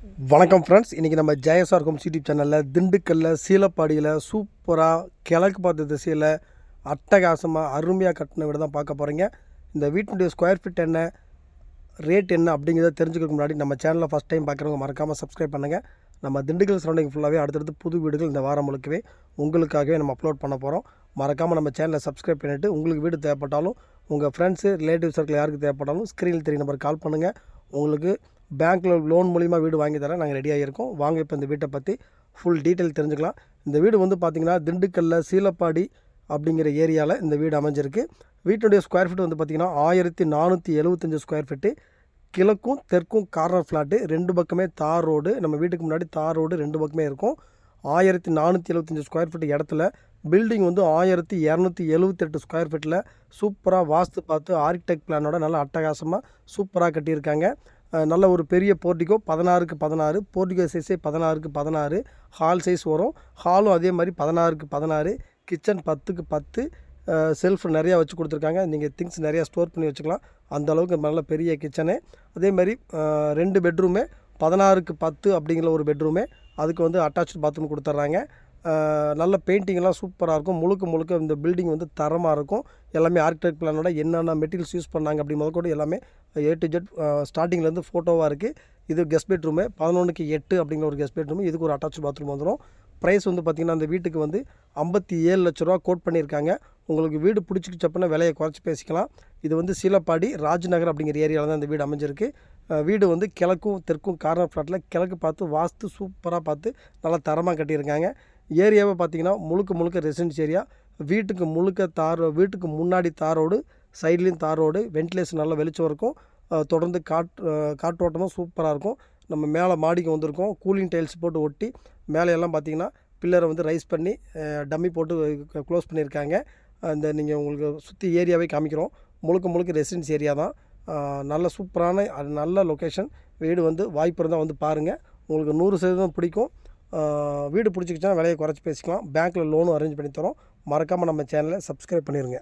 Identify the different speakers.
Speaker 1: வணக்கம் ஃப்ரெண்ட்ஸ் இன்றைக்கி நம்ம ஜெயசார் ஹோம்ஸ் யூடியூப் சேனலில் திண்டுக்கல்லில் சீலப்பாடியில் சூப்பராக கிழக்கு பார்த்த திசையில் அட்டகாசமாக அருமையாக கட்டின வீடு தான் பார்க்க போகிறீங்க இந்த வீட்டினுடைய ஸ்கொயர் ஃபீட் என்ன ரேட் என்ன அப்படிங்கிறத தெரிஞ்சுக்கிறதுக்கு முன்னாடி நம்ம சேனலில் ஃபஸ்ட் டைம் பார்க்குறவங்க மறக்காமல் சப்ஸ்கிரைப் பண்ணுங்கள் நம்ம திண்டுக்கல் சரௌண்டிங் ஃபுல்லாகவே அடுத்தடுத்து புது வீடுகள் இந்த வாரம் முழுக்கவே உங்களுக்காகவே நம்ம அப்லோட் பண்ண போகிறோம் மறக்காமல் நம்ம சேனலை சப்ஸ்கிரைப் பண்ணிவிட்டு உங்களுக்கு வீடு தேவைப்பட்டாலும் உங்கள் ஃப்ரெண்ட்ஸு ரிலேட்டிவ் சர்க்கிள் யாருக்கு தேவைப்பட்டாலும் ஸ்க்ரீனில் தெரிய நம்பர் கால் பண்ணுங்கள் உங்களுக்கு பேங்க்கில் லோன் மூலிமா வீடு வாங்கி தரேன். நாங்கள் ரெடியாக இருக்கோம் வாங்க இப்போ இந்த வீட்டை பற்றி ஃபுல் டீட்டெயில் தெரிஞ்சுக்கலாம். இந்த வீடு வந்து பார்த்திங்கன்னா திண்டுக்கல்லில் சீலப்பாடி அப்படிங்கிற ஏரியாவில் இந்த வீடு அமைஞ்சிருக்கு. வீட்டுடைய ஸ்கொயர் ஃபீட் வந்து பார்த்திங்கன்னா ஆயிரத்தி நானூற்றி எழுபத்தஞ்சு ஸ்கொயர் ஃபீட்டு கிழக்கும் தெற்கும் கார்னர் ஃப்ளாட்டு ரெண்டு பக்கமே தார் ரோடு நம்ம வீட்டுக்கு முன்னாடி தார் ரோடு ரெண்டு பக்கமே இருக்கும். ஆயிரத்தி நானூற்றி எழுபத்தஞ்சு ஸ்கொயர் ஃபீட் இடத்துல பில்டிங் வந்து ஆயிரத்தி இரநூத்தி எழுபத்தெட்டு ஸ்கொயர் ஃபீட்டில் சூப்பராக வாஸ்து பார்த்து ஆர்கிடெக்ட் பிளானோட நல்ல அட்டகாசமாக சூப்பராக கட்டியிருக்காங்க. நல்ல ஒரு பெரிய போர்ட்டிகோ பதினாறுக்கு பதினாறு போர்ட்டிகோ சைஸே பதினாறுக்கு பதினாறு ஹால் சைஸ் வரும். ஹாலும் அதே மாதிரி பதினாறுக்கு பதினாறு கிச்சன் பத்துக்கு பத்து செல்ஃப் நிறையா வச்சு கொடுத்துருக்காங்க. நீங்கள் திங்ஸ் நிறையா ஸ்டோர் பண்ணி வச்சுக்கலாம். அந்த அளவுக்கு நல்ல பெரிய கிச்சனு. அதே மாதிரி ரெண்டு பெட்ரூமே பதினாறுக்கு பத்து அப்படிங்கிற ஒரு பெட்ரூமே அதுக்கு வந்து அட்டாச்சு பாத்ரூம் கொடுத்துட்றாங்க. நல்ல பெயிண்டிங்லாம் சூப்பராக இருக்கும். முழுக்க முழுக்க இந்த பில்டிங் வந்து தரமாக இருக்கும். எல்லாமே ஆர்கிடெக்ட் பிளானோட என்னென்ன மெட்டீரியல்ஸ் யூஸ் பண்ணாங்க அப்படி முதல் கூட எல்லாமே ஏ டு ஜெட் ஸ்டார்டிங்லேருந்து ஃபோட்டோவாக இருக்குது இது கெஸ்ட் பெட்ரூமு பதினொன்றுக்கு எட்டு அப்படிங்கிற ஒரு கெஸ்ட் பெட்ரூமு இதுக்கு ஒரு அட்டாச் பாத்ரூம் வந்துடும் ப்ரைஸ் வந்து பார்த்திங்கன்னா அந்த வீட்டுக்கு வந்து ஐம்பத்தி ஏழு லட்ச ரூபா கோட் பண்ணியிருக்காங்க. உங்களுக்கு வீடு பிடிச்சிக்கிச்சு அப்படின்னா விலையை குறைச்சி பேசிக்கலாம். இது வந்து சீலப்பாடி ராஜ்நகர் அப்படிங்கிற ஏரியாவில் தான் இந்த வீடு அமைஞ்சிருக்கு. வீடு வந்து கிழக்கும் தெற்கும் கார்னர் ஃப்ளாட்டில் கிழக்கு பார்த்து வாஸ்து சூப்பராக பார்த்து நல்லா தரமாக கட்டியிருக்காங்க. ஏரியாவை பார்த்தீங்கன்னா முழுக்க முழுக்க ரெசிடென்ஸ் ஏரியா வீட்டுக்கு முழுக்க தார் வீட்டுக்கு முன்னாடி தாரோடு சைட்லேயும் தாரோடு வென்டிலேஷன் நல்லா வெளிச்சம் இருக்கும். தொடர்ந்து காட் காற்றோட்டமும் சூப்பராக இருக்கும். நம்ம மேலே மாடிக்கு வந்திருக்கோம். கூலிங் டைல்ஸ் போட்டு ஒட்டி மேலே எல்லாம் பார்த்தீங்கன்னா பில்லரை வந்து ரைஸ் பண்ணி டம்மி போட்டு க்ளோஸ் பண்ணியிருக்காங்க. அந்த நீங்கள் உங்களுக்கு சுற்றி ஏரியாவே காமிக்கிறோம். முழுக்க முழுக்க ரெசிடென்ஸ் ஏரியா தான். நல்ல சூப்பரான நல்ல லொக்கேஷன் வீடு வந்து வாய்ப்பு இருந்தால் வந்து பாருங்கள் உங்களுக்கு நூறு சதவீதம் பிடிக்கும். வீடு பிடிச்சிக்கிச்சா விலையை குறைச்சி பேசிக்கலாம். பேங்க்கில் லோனும் அரேஞ்ச் பண்ணி தரோம். மறக்காமல் நம்ம சேனலை சப்ஸ்கிரைப் பண்ணிடுங்க